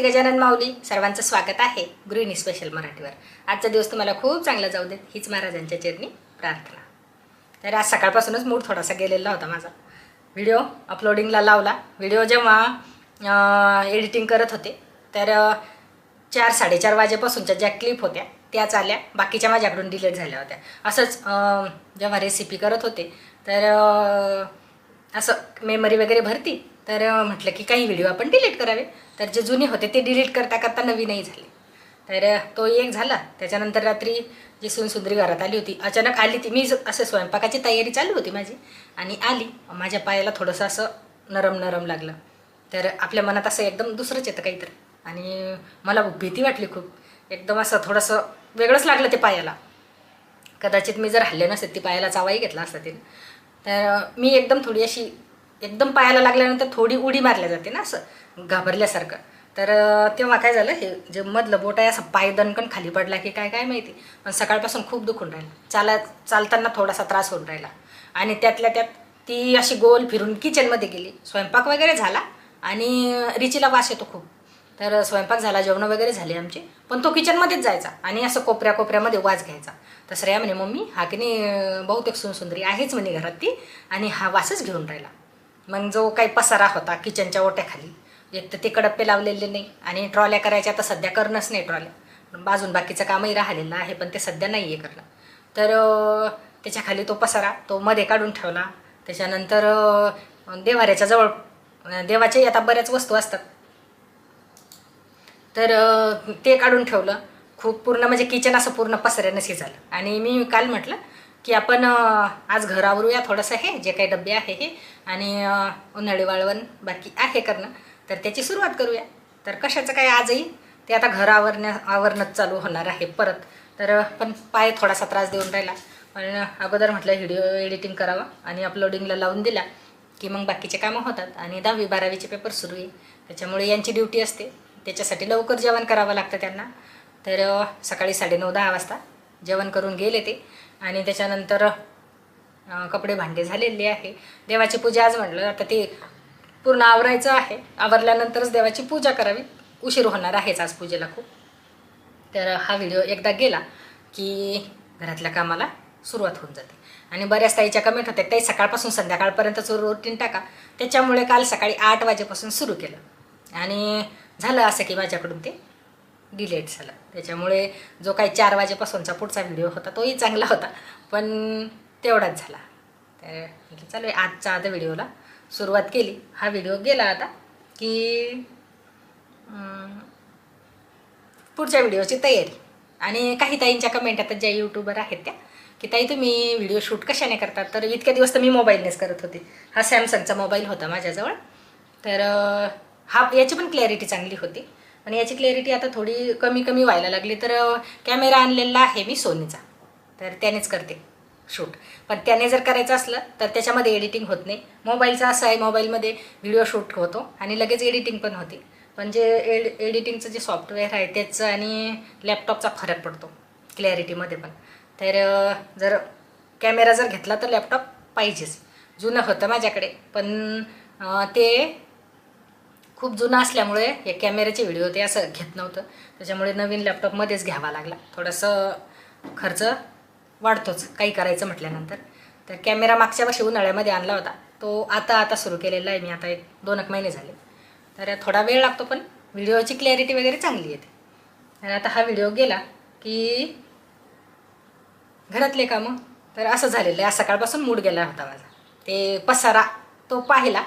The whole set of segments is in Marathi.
श्री गजानन माऊली सर्वांचं स्वागत आहे गृहिणी स्पेशल मराठीवर. आजचा दिवस तुम्हाला खूप चांगला जाऊ देत. हीच महाराजांच्या चरणी प्रार्थना. तर आज सकाळपासूनच मूड थोडासा गेलेला होता माझा. व्हिडिओ अपलोडिंगला लावला. व्हिडिओ जेव्हा एडिटिंग करत होते तर चार साडेचार वाजेपासूनच्या ज्या क्लिप होत्या त्याच आल्या बाकीच्या माझ्याकडून डिलीट झाल्या होत्या. असंच जेव्हा रेसिपी करत होते तर असं मेमरी वगैरे भरती तर म्हटलं की काही व्हिडिओ आपण डिलीट करावे. तर जे जुने होते ते डिलीट करता करता नवीनही झाले. तर तो एक झाला. त्याच्यानंतर रात्री जी सुनसुंदरी घरात आली होती अचानक आली ती. मी ज- असं स्वयंपाकाची तयारी चालू होती माझी. आणि आली. माझ्या पायाला थोडंसं असं नरम नरम लागलं. तर आपल्या मनात असं एकदम दुसरंच येतं काहीतरी. आणि मला भीती वाटली खूप. एकदम असं थोडंसं वेगळंच लागलं ते पायाला. कदाचित मी जर हल्ले नसेल ती पायाला चावाही घेतला असता तिने. तर मी एकदम थोडी अशी एकदम पायाला लागल्यानंतर थोडी उडी मारल्या जाते ना असं घाबरल्यासारखं. तर तेव्हा काय झालं हे जे मधलं बोट आहे असं पाय दणकन खाली पडला की काय काय माहिती. पण सकाळपासून खूप दुखून राहिलं. चाला चालताना थोडासा त्रास होऊन राहिला. आणि त्यातल्या त्यात ती अशी गोल फिरून किचनमध्ये गेली. स्वयंपाक वगैरे झाला आणि रिचीला वास येतो खूप. तर स्वयंपाक झाला जेवण वगैरे झाले आमचे. पण तो किचनमध्येच जायचा आणि असं कोपऱ्या कोपऱ्यामध्ये वास घ्यायचा. तर श्रेया म्हणे मम्मी हा की नाही बहुतेक सुनसुंदरी आहेच म्हणे घरात ती आणि हा वासच घेऊन राहिला. मग जो काही पसारा होता किचनच्या ओट्याखाली एक तर ते कडप्पे लावलेले नाही आणि ट्रॉल्या करायच्या आता सध्या करणंच नाही ट्रॉल्या बाजून बाकीचं कामही राहिलेलं आहे पण ते सध्या नाही आहे करणं. तर त्याच्याखाली तो पसारा तो मध्ये काढून ठेवला. त्याच्यानंतर देवाऱ्याच्या जवळ देवाच्याही आता बऱ्याच वस्तू असतात. तर ते काढून ठेवलं. खूप पूर्ण म्हणजे किचन असं पूर्ण पसऱ्यानं झालं. आणि मी काल म्हटलं की आपण आज घरावरूया थोडंसं हे जे काही डबे आहे हे. आणि उन्हाळी वाळवण बाकी आहे करणं. तर त्याची सुरुवात करूया. तर कशाचं काय आजही? ते आता घर आवरण्या आवरणंच चालू होणार आहे परत. तर पण पाय थोडासा त्रास देऊन राहिला. पण अगोदर म्हटलं व्हिडिओ एडिटिंग करावा आणि अपलोडिंगला लावून दिला की मग बाकीचे कामं होतात. आणि दहावी बारावीचे पेपर सुरू आहे. त्याच्यामुळे यांची ड्युटी असते. त्याच्यासाठी लवकर जेवण करावं लागतं त्यांना. तर सकाळी सकाळी साडेनऊ दहा वाजता जेवण करून गेले ते. आणि त्याच्यानंतर कपडे भांडे झालेले आहे. देवाची पूजा आज म्हटलं आता ते पूर्ण आवरायचं आहे. आवरल्यानंतरच देवाची पूजा करावी. उशीर होणार आहेच आज पूजेला खूप. तर हा व्हिडिओ एकदा गेला की घरातल्या कामाला सुरुवात होऊन जाते. आणि बऱ्याच ताईच्या कमेंट होत्या ताई सकाळपासून संध्याकाळपर्यंतच रुटीन टाका. त्याच्यामुळे काल सकाळी आठ वाजेपासून सुरू केलं. आणि झालं असं की माझ्याकडून ते डिलेट झालं. त्याच्यामुळे जो काही चार वाजेपासूनचा पुढचा व्हिडिओ होता तोही चांगला होता. पण तेवढाच झाला. तर चालू आहे आजचा आता व्हिडिओला सुरुवात केली. हा व्हिडिओ गेला आता की पुढच्या व्हिडिओची तयारी. आणि काही ताईंच्या कमेंट आता ज्या यूट्यूबर आहेत त्या की ताई तुम्ही व्हिडिओ शूट कशाने करतात तर इतक्या दिवस तर मी मोबाईलनेच करत होते. हा सॅमसंगचा मोबाईल होता माझ्याजवळ. तर हा याची पण क्लॅरिटी चांगली होती. पण याची क्लॅरिटी आता थोडी कमी कमी व्हायला लागली तर कॅमेरा आणलेला आहे मी सोनीचा. तर त्यानेच करते शूट पण त्याने जर करायचं असलं तर त्याच्यामध्ये एडिटिंग होत नाही. मोबाईलचा असं आहे मोबाईलमध्ये व्हिडिओ शूट होतो आणि लगेच एडिटिंग पण होते. पण जे एड एडिटिंगचं जे सॉफ्टवेअर आहे त्याचं आणि लॅपटॉपचा फरक पडतो क्लॅरिटीमध्ये पण. तर जर कॅमेरा जर घेतला तर लॅपटॉप पाहिजेच. जुनं होतं माझ्याकडे पण ते खूप जुना असल्यामुळे हे कॅमेऱ्याचे व्हिडिओ ते असं घेत नव्हतं. त्याच्यामुळे नवीन लॅपटॉपमध्येच घ्यावा लागला. थोडंसं खर्च वाढतोच काही करायचं म्हटल्यानंतर. तर कॅमेरा मागच्या वर्षी उन्हाळ्यामध्ये आणला होता. तो आता आता सुरू केलेला आहे. मी आता एक दोन एक महिने झाले. तर थोडा वेळ लागतो पण व्हिडिओची क्लॅरिटी वगैरे चांगली येते. आणि आता हा व्हिडिओ गेला की घरातले कामं. तर असं झालेलं आहे. सकाळपासून मूड गेला होता माझा. ते पसारा तो पाहिला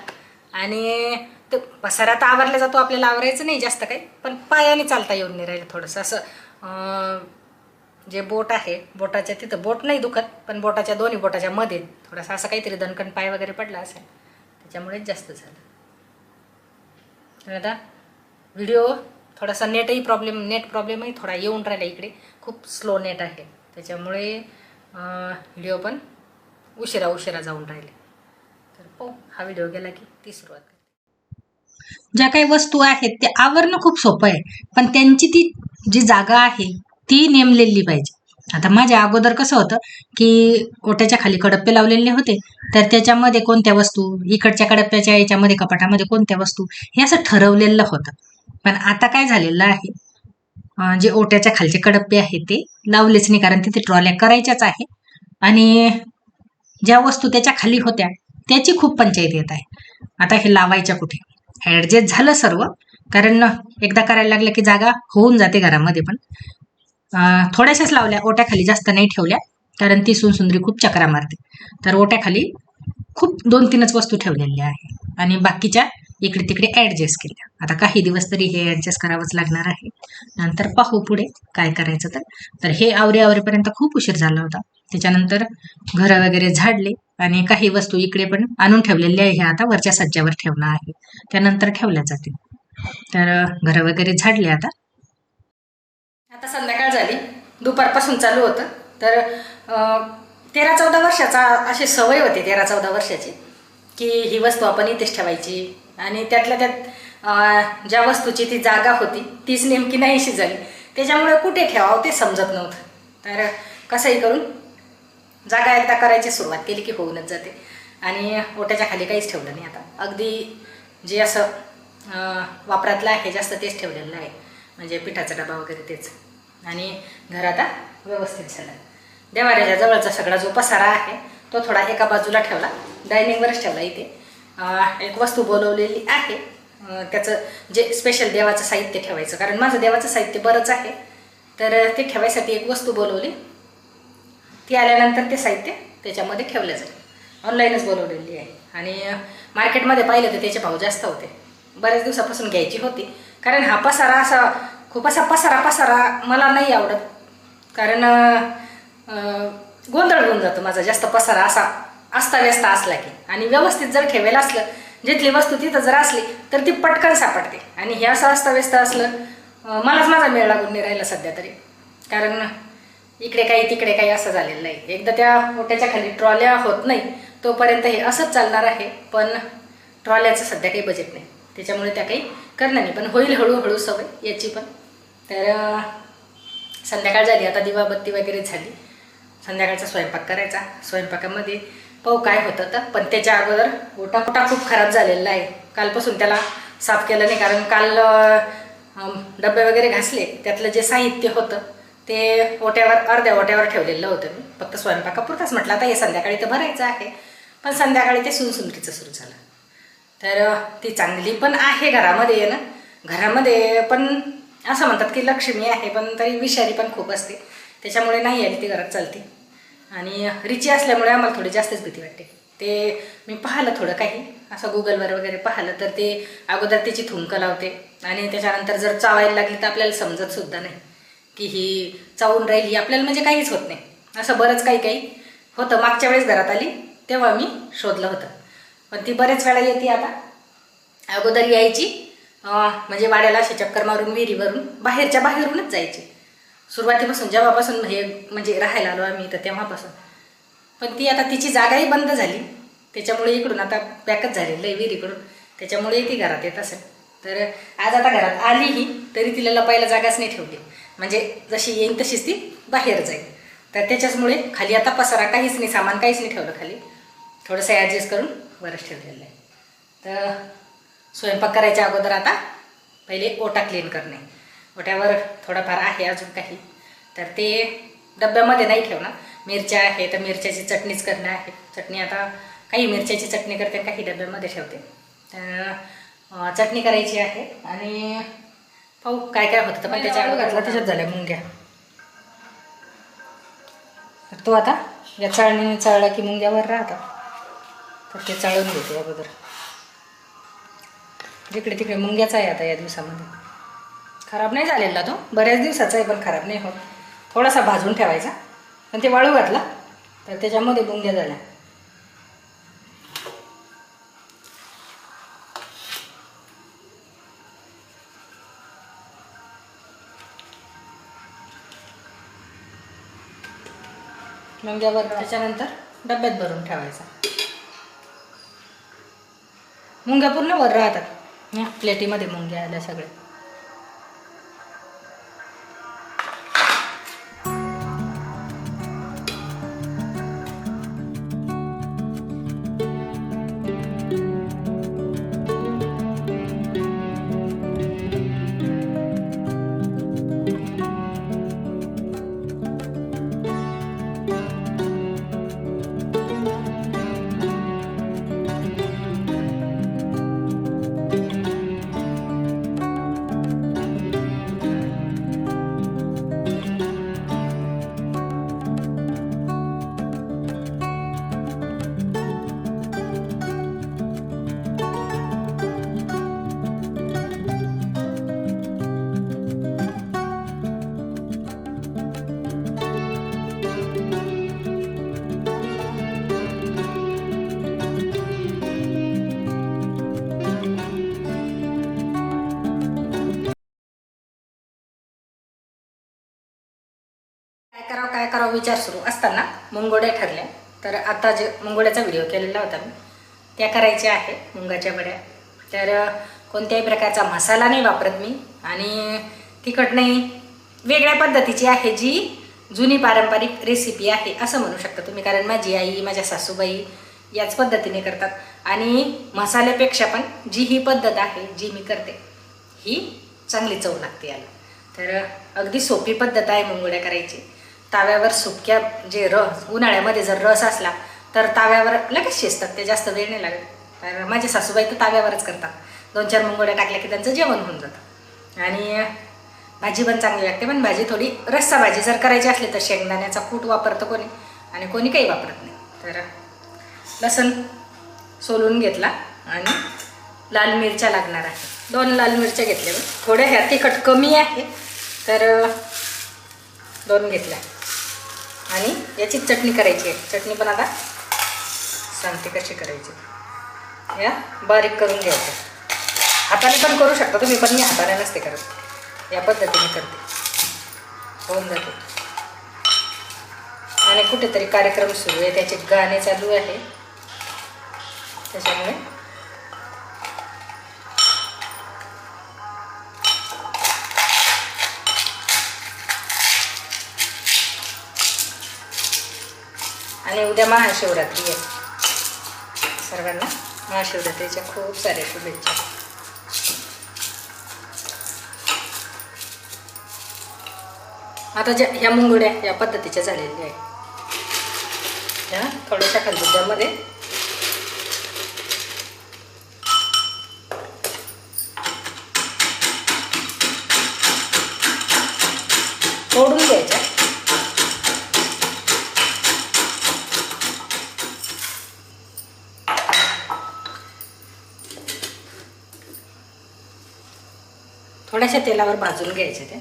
आणि ते पसारा तर आवरला जातो आपल्याला आवरायचं नाही जास्त काही पण पायाने चालता येऊन नाही राहिलं थोडंसं. असं जे बोट आहे बोटाच्या तिथं बोट नाही दुखत पण बोटाच्या दोन्ही बोटाच्या मध्ये थोडासा असं काहीतरी दणकण पाय वगैरे पडला असेल त्याच्यामुळेच जास्त झालं. दादा व्हिडिओ थोडासा नेटही प्रॉब्लेम नेट प्रॉब्लेमही थोडा येऊन राहिला इकडे. खूप स्लो नेट आहे. त्याच्यामुळे व्हिडिओ पण उशिरा उशिरा जाऊन राहिले. तर पाहू हा व्हिडिओ गेला की ती सुरुवात. ज्या काही वस्तू आहेत ते आवरणं खूप सोपं आहे. पण त्यांची ती जी जागा आहे ती नेमलेली पाहिजे. आता माझ्या अगोदर कसं होतं की ओट्याच्या खाली कडप्पे लावलेले होते. तर त्याच्यामध्ये कोणत्या वस्तू इकडच्या कडप्प्याच्या याच्यामध्ये कपाटामध्ये कोणत्या वस्तू हे असं ठरवलेलं होतं. पण आता काय झालेलं आहे जे ओट्याच्या खालचे कडप्पे आहेत ते लावलेच नाही कारण तिथे ट्रॉल्या करायच्याच आहे. आणि ज्या वस्तू त्याच्याखाली होत्या त्याची खूप पंचायत येत आहे. आता हे लावायच्या कुठे? ॲडजस्ट झालं सर्व कारण एकदा करायला लागलं की जागा होऊन जाते घरामध्ये पण. थोड्याशाच लावल्या ओट्याखाली जास्त नाही ठेवल्या कारण ती सुनसुंदरी खूप चक्रा मारते. तर ओट्याखाली खूप दोन तीनच वस्तू ठेवलेल्या आहे. आणि बाकीच्या इकडे तिकडे ॲडजस्ट केल्या. आता काही दिवस तरी हे ॲडजस्ट करावंच लागणार आहे. नंतर पाहू पुढे काय करायचं तर. तर हे आवरे आवरेपर्यंत खूप उशीर झाला होता. त्याच्यानंतर घरं वगैरे झाडले. आणि काही वस्तू इकडे पण आणून ठेवलेल्या आहे ह्या आता वरच्या सज्जावर ठेवणं आहे. त्यानंतर ठेवल्या जातील. तर घर घरं वगैरे झाडले आता. आता संध्याकाळ झाली. दुपारपासून चालू होतं. तर तेरा चौदा वर्षाचा अशी सवय होती तेरा चौदा वर्षाची की ही वस्तू आपण इथेच ठेवायची. आणि त्यातल्या त्यात ज्या वस्तूची ती जागा होती तीच नेमकी नाहीशी झाली. त्याच्यामुळे कुठे ठेवावं ते समजत नव्हतं. तर कसंही करून जागा एकदा करायची सुरुवात केली की होऊनच जाते. आणि ओट्याच्या खाली काहीच ठेवलं नाही आता. अगदी जे असं वापरातलं आहे जास्त तेच ठेवलेलं आहे. म्हणजे पिठाचा डबा वगैरे तेच. आणि घर आता व्यवस्थित झालं. देवाऱ्याच्या जवळचा सगळा जो पसारा आहे तो थोडा एका बाजूला ठेवला. डायनिंगवरच ठेवला इथे. एक वस्तू बोलवलेली आहे. त्याचं जे स्पेशल देवाचं साहित्य ठेवायचं. कारण माझं देवाचं साहित्य बरंच आहे. तर ते ठेवायसाठी एक वस्तू बोलवली. ती आल्यानंतर ते साहित्य त्याच्यामध्ये ठेवलं जाईल ऑनलाईनच बोलवलेली आहे. आणि मार्केटमध्ये पाहिलं तर त्याचे भाव जास्त होते. बऱ्याच दिवसापासून घ्यायची होती. कारण हा पसारा असा खूप असा पसारा पसारा मला नाही आवडत. कारण गोंधळ होऊन जातो माझा. जास्त पसारा असा अस्ताव्यस्त असला की. आणि व्यवस्थित जर ठेवेल असलं जिथली वस्तू तिथं जर असली तर ती पटकन सापडते. आणि हे असं अस्ताव्यस्त असलं मलाच माझा मेळ लागून नाही राहिला सध्या तरी. कारण इकडे काही तिकडे काही असं झालेलं नाही. एकदा त्या मोठ्याच्या खाली ट्रॉल्या होत नाही तोपर्यंत हे असंच चालणार आहे पण ट्रॉल्याचं सध्या काही बजेट नाही. त्याच्यामुळे त्या काही करणार नाही. पण होईल हळूहळू सवय याची पण. तर संध्याकाळ झाली आता दिवाबत्ती वगैरे झाली. संध्याकाळचा स्वयंपाक करायचा. स्वयंपाकामध्ये पाहू काय होतं तर पण त्याच्या अगोदर ओटा खूप खराब झालेला आहे. कालपासून त्याला साफ केलं नाही कारण काल डबे वगैरे घासले. त्यातलं जे साहित्य होतं ते ओट्यावर अर्ध्या ओट्यावर ठेवलेलं होतं मी. फक्त स्वयंपाकापुरताच म्हटलं आता हे संध्याकाळी तर भरायचं आहे. पण संध्याकाळी ते सुनसुनकीचं सुरू झालं. तर ती चांगली पण आहे घरामध्ये आहे ना घरामध्ये पण असं म्हणतात की लक्ष्मी आहे पण तरी विषारी पण खूप असते. त्याच्यामुळे नाही आली ती घरात चालते. आणि रिची असल्यामुळे आम्हाला थोडी जास्तच भीती वाटते. ते मी पाहिलं थोडं काही. असं गुगलवर वगैरे पाहिलं तर ते अगोदर त्याची थुंकं लावते. आणि त्याच्यानंतर जर चावायला लागली तर आपल्याला समजत सुद्धा नाही. की ही चावून राहिली आपल्याला म्हणजे काहीच होत नाही. असं बरंच काही काही होतं. मागच्या वेळेस घरात आली तेव्हा मी शोधलं होतं. पण ती बरेच वेळा येते आता. अगोदर यायची म्हणजे वाड्याला अशी चक्कर मारून विहिरीवरून बाहेरच्या बाहेरूनच जायची. सुरुवातीपासून जेव्हापासून हे म्हणजे राहायला आलो आम्ही तर तेव्हापासून. पण ती आता तिची जागाही बंद झाली. त्याच्यामुळे इकडून आता पॅकच झालेलं आहे विहिरीकडून. त्याच्यामुळे ती घरात येत असेल. तर आज आता घरात आलीही तरी तिला लपायला जागाच नाही ठेवली. म्हणजे जशी येईन तशीच ती बाहेर जाईल. तर त्याच्याचमुळे खाली आता पसारा काहीच नाही सामान काहीच नाही ठेवलं खाली. थोडंसं ॲडजस्ट करून वरच ठेवलेलं आहे. तर स्वयंपाक करायच्या अगोदर आता पहिले ओटा क्लीन करणे. ओट्यावर थोडाफार आहे अजून काही. तर ते डब्यामध्ये नाही ठेवणार. मिरच्या आहे तर मिरच्याची चटणीच करणं आहे. चटणी आता काही मिरच्याची चटणी करते आणि काही डब्यामध्ये ठेवते. तर चटणी करायची आहे आणि पाहू काय काय होतं पण त्याच्या अगोदर त्याच्यात झाल्या मुंग्या तो आता या चाळणीने चाळला की मुंग्यावर राहतात तर ते चाळून घेते अगोदर. जिकडे तिकडे मुंग्याचा आहे आता या दिवसामध्ये. खराब नाही झालेला तो. बऱ्याच दिवसाचा आहे पण खराब नाही होत. थोडासा भाजून ठेवायचा. पण ते वाळू घातला तर त्याच्यामध्ये मुंग्या झाल्या. मुंग्यावर त्याच्यानंतर डब्यात भरून ठेवायचा. मुंग्या पूर्ण वर राहतात. प्लेटीमध्ये मुंग्या आल्या सगळ्या. विचार सुरू असताना मुंगोड्या ठरल्या तर आता जे मुंगोड्याचा व्हिडिओ केलेला होता मी त्या करायच्या आहे मुंगाच्या वड्या. तर कोणत्याही प्रकारचा मसाला नाही वापरत मी आणि तिखट नाही. वेगळ्या पद्धतीची आहे जी जुनी पारंपरिक रेसिपी आहे असं म्हणू शकता तुम्ही कारण माझी आई माझ्या सासूबाई याच पद्धतीने करतात. आणि मसाल्यापेक्षा पण जी ही पद्धत आहे जी मी करते ही चांगली चव लागते याला. तर अगदी सोपी पद्धत आहे मुंगोड्या करायची. ताव्यावर सुक्या जे रस उन्हाळ्यामध्ये जर रस असला तर ताव्यावर लगेच शिजतात ते जास्त वेळ नाही लागत. तर माझे सासूबाई तर ताव्यावरच करतात. दोन चार मुंगोड्या टाकल्या की त्यांचं जेवण होऊन जातं. आणि भाजी पण चांगली लागते पण भाजी थोडी रस्सा भाजी जर करायची असली तर शेंगदाण्याचा कूट वापरतं कोणी आणि कोणी काही वापरत नाही. तर लसण सोलून घेतला आणि लाल मिरच्या लागणार आहे. दोन लाल मिरच्या घेतल्या थोड्या ह्या तिखट कमी आहे तर दोन घेतल्या. आणि याची चटणी करायची आहे. चटणी पण आता सांगते कशी करायची. या बारीक करून घ्यायचं. हाताने पण करू शकता तुम्ही पण मी हाताने नसते करत. या पद्धतीने करते. होऊन जाते. आणि कुठेतरी कार्यक्रम सुरू आहे. त्याचे गाणे चालू आहे. त्याच्यामुळे आणि उद्या महाशिवरात्री आहे. सर्वांना महाशिवरात्रीच्या खूप साऱ्या शुभेच्छा. आता ज्या ह्या मुंगोड्या या पद्धतीच्या झालेल्या आहेत. ह्या थोड्याशा खलबुद्यामध्ये थोड्याशा तेलावर भाजून घ्यायचे ते.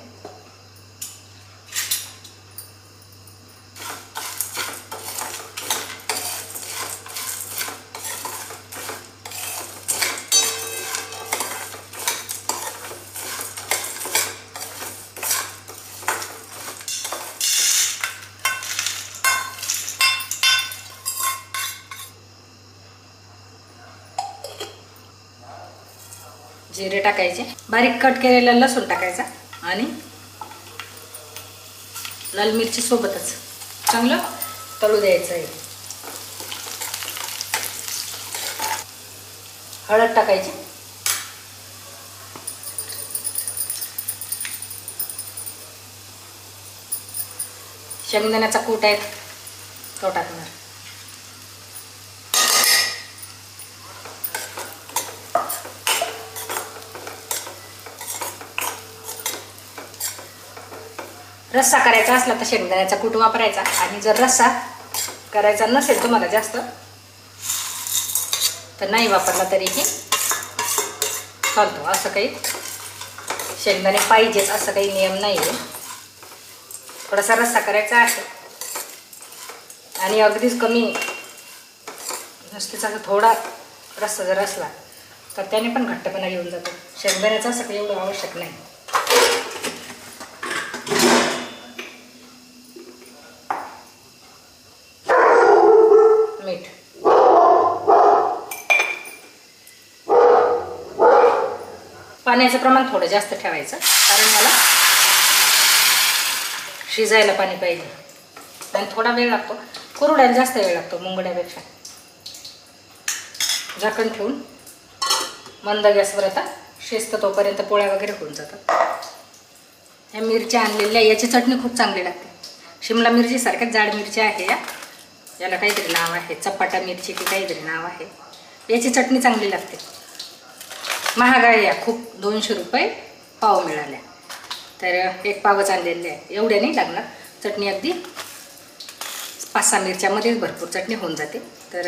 जिरे टाकायचे बारीक कट केलेला लसूण टाकायचा आणि लाल मिरची सोबतच. चांगलं तळू द्यायचं आहे हळद टाकायची. शेंगदाण्याचा कूट आहे तो टाकणार. रस्सा करायचा असला तर शेंगदाण्याचा कूट वापरायचा. आणि जर रस्सा करायचा नसेल तुम्हाला जास्त तर नाही वापरला तरीही चालतो. असं काही शेंगदाणे पाहिजेत असं काही नियम नाही आहे थोडासा रस्सा करायचा आहे. आणि अगदीच कमी नुसतीचा थोडा रस्सा जर असला तर त्याने पण घट्टपणा येऊन जातो. शेंगदाण्याचं असं काही एवढं आवश्यक नाही मीठ पाण्याचं प्रमाण थोडं जास्त ठेवायचं. कारण मला शिजायला पाणी पाहिजे. आणि थोडा वेळ लागतो. कुरड्याला जास्त वेळ लागतो मुंगड्यापेक्षा. झाकण ठेवून मंद गॅसवर आता शिजतं तोपर्यंत पोळ्या वगैरे होऊन जातात. ह्या मिरच्या आणलेल्या याची चटणी खूप चांगली लागते. शिमला मिरचीसारख्याच जाड मिरच्या आहे या. याला काहीतरी नाव आहे. चपाटा मिरची की काहीतरी नाव आहे. याची चटणी चांगली लागते. महागाई आहे. या खूप दोनशे रुपये पाव मिळाल्या तर एक पावच आणलेले आहे. एवढ्या नाही लागणार. चटणी अगदी पाच सहा मिरच्यामध्येच भरपूर चटणी होऊन जाते. तर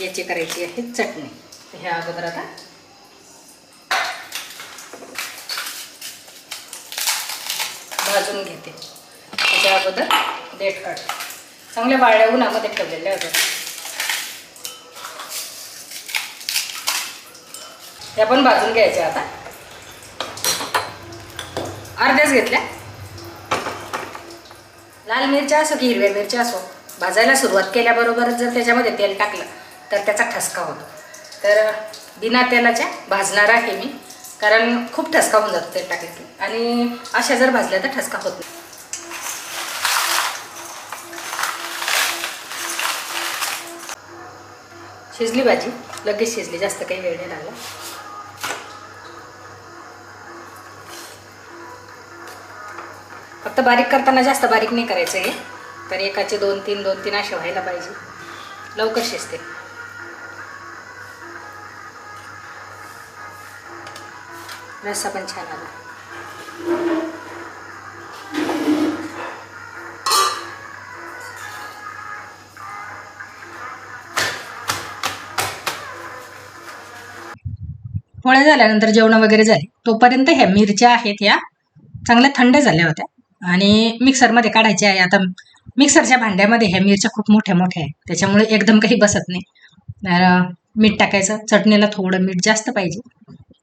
याची करायची आहे चटणी. ह्या अगोदर आता भाजून घेते. त्याच्या अगोदर देठ काढ चांगल्या वाळ्या उन्हामध्ये ठेवलेल्या अगोदर त्या पण भाजून घ्यायच्या आता. अर्ध्याच घेतल्या. लाल मिरच्या असो की हिरव्या मिरच्या असो भाजायला सुरुवात केल्याबरोबरच जर त्याच्यामध्ये तेल टाकलं तर त्याचा ठसका होतो. तर बिना तेलाच्या भाजणार आहे मी कारण खूप ठसका होऊन जातो तेल टाकलं की आणि अशा जर भाजल्या तर ठसका होत नाही. शिजली भाजी. लगेच शिजली जास्त काही वेळ नाही लागला. फक्त बारीक करताना जास्त बारीक नाही करायचं हे. तर एकाचे दोन तीन दोन तीन असे व्हायला पाहिजे. लवकर शिजते. रस्सा पण छान आला पोळ्या झाल्यानंतर जेवण वगैरे झाले. तोपर्यंत ह्या मिरच्या आहेत ह्या. चांगल्या थंड झाल्या होत्या. आणि मिक्सरमध्ये काढायचे आहे. आता मिक्सरच्या भांड्यामध्ये ह्या मिरच्या खूप मोठ्या मोठ्या आहेत त्याच्यामुळे एकदम काही बसत नाही. तर मीठ टाकायचं. चटणीला थोडं मीठ जास्त पाहिजे.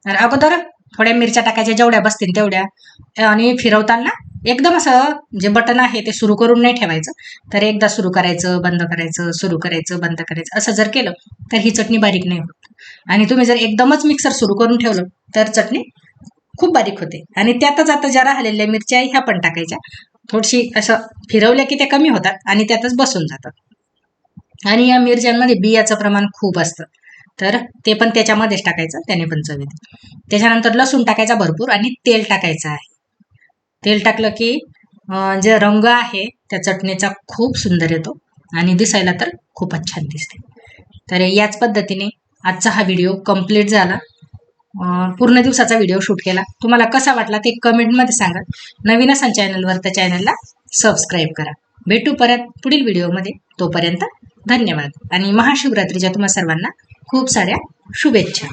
तर अगोदर थोड्या मिरच्या टाकायच्या. जेवढ्या बसतील तेवढ्या. आणि फिरवताना एकदम असं जे बटन आहे ते सुरू करून नाही ठेवायचं. तर एकदा सुरू करायचं बंद करायचं सुरू करायचं बंद करायचं. असं जर केलं तर ही चटणी बारीक नाही होत. आणि तुम्ही जर एकदमच मिक्सर सुरू करून ठेवलं तर चटणी खूप बारीक होते. आणि त्यातच आता ज्या राहिलेल्या मिरच्या ह्या पण टाकायच्या. थोडीशी असं फिरवल्या की त्या कमी होतात आणि त्यातच बसून जातात. आणि या मिरच्यांमध्ये बियाचं प्रमाण खूप असतं. तर ते पण त्याच्यामध्येच टाकायचं त्याने पण चव येते. त्याच्यानंतर लसूण टाकायचा भरपूर आणि तेल टाकायचं आहे. तेल टाकलं की जे रंग आहे त्या चटणीचा खूप सुंदर येतो आणि दिसायला तर खूपच छान दिसते. तर याच पद्धतीने आजचा हा व्हिडिओ कंप्लीट झाला. पूर्ण दिवसाचा व्हिडिओ शूट केला. तुम्हाला कसा वाटला ते कमेंटमध्ये सांगा. नवीन असाल चॅनलवर त्या चॅनलला सबस्क्राईब करा. भेटू परत पुढील व्हिडिओमध्ये तोपर्यंत धन्यवाद. आणि महाशिवरात्रीच्या तुम्हा सर्वांना खूप साऱ्या शुभेच्छा.